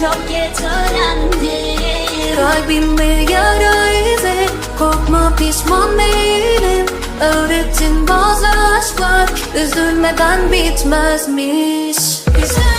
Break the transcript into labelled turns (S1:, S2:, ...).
S1: çok geç öğrendi Kalbimi yara Korkma pişman değilim. Öğrettin bazı aşklar Üzülmeden bitmezmiş. Üzülmeden